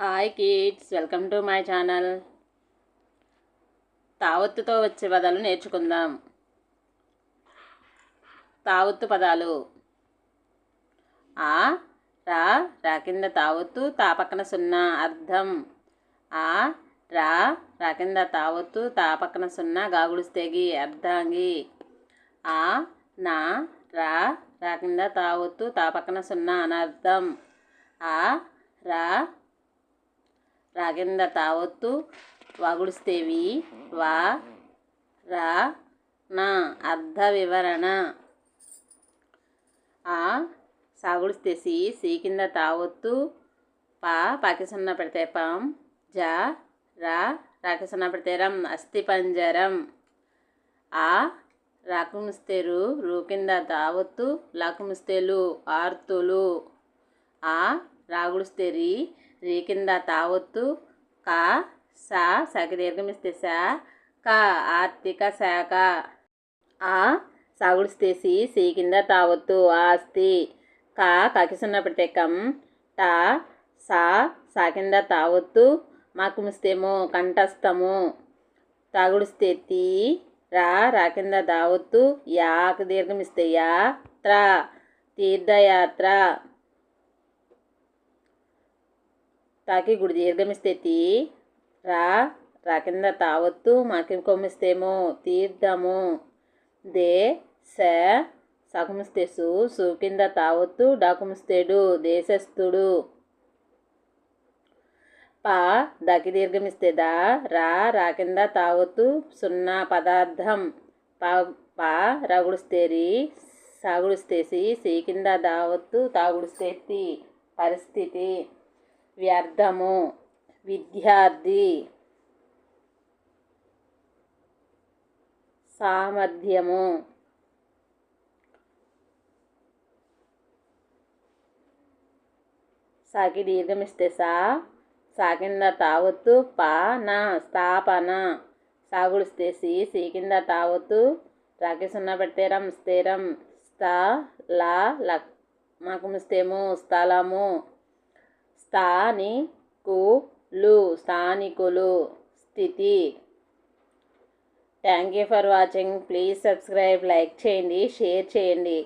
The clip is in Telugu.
Hi kids welcome to my channel తావత్తుతో వచ్చే పదాలు నేర్చుకుందాం. తావత్తు పదాలు. ఆ రా రా కింద తావత్తు తా పక్కన సున్నా అర్థం. ఆ రా రా కింద తావత్తు తా పక్కన సున్నా గాగుడుస్తేగి అర్థాంగి ఆ నా రా రా కింద తావత్తు తా పక్కన సున్నా అనర్థం. ఆ రా రాగింద తావత్తు వాగుడిస్తేవి వా రా నా అర్ధ వివరణ. ఆ సాగుడిస్తేసి సి కింద తావత్తు పా పాకి సున్నా పెడితే పాం జా రా రాకి పెడితే రం అస్థి పంజరం. ఆ రాకుమిస్తేరు రూకింద తావత్తు లాకుమిస్తేలు ఆర్తులు. ఆ రాగుడిస్తే రీ కింద తావత్తు కా సా శాఖ దీర్ఘమిస్తే సా కా ఆర్థిక శాఖ. ఆ సాగుడిస్తే సి కింద తావత్తు ఆస్తి కా కాకి సున్నా కం టా సా సా కింద తావత్తు మాకుమిస్తేమో కంఠస్థము. తాగుడిస్తే తీ రా రా కింద దావత్తు యాకు దీర్ఘమిస్తే యాత్ర తీర్థయాత్ర. కాకి గుడి దీర్ఘమిస్తే తీ రా రా కింద తావత్తు మాకి కొమ్మిస్తేమో తీర్థము. దే స సకుమిస్తే సు సు కింద తావత్తు డాకుమిస్తేడు దేశస్థుడు. పా దకి దీర్ఘమిస్తే దా రా రా కింద తావత్తు సున్నా పదార్థం. పా పా రగుడిస్తేరి సాగుడిస్తేసి సీ కింద దావత్తు తాగుడిస్తేతి. పరిస్థితి. వ్యర్థము. విద్యార్థి. సామర్థ్యము. సాకి దీర్ఘమిస్తే సా సాకింద తావత్తు పా నా స్థాపన. సాగుడిస్తే సి సి కింద తావత్తు రాకి సున్నా పెడితే రం స్థిరం స్థా లా లక్ మాకుమిస్తేమో స్థలము. స్థానికులు స్థానికులు స్థితి. Thank you for watching. Please subscribe like చేయండి షేర్ చేయండి.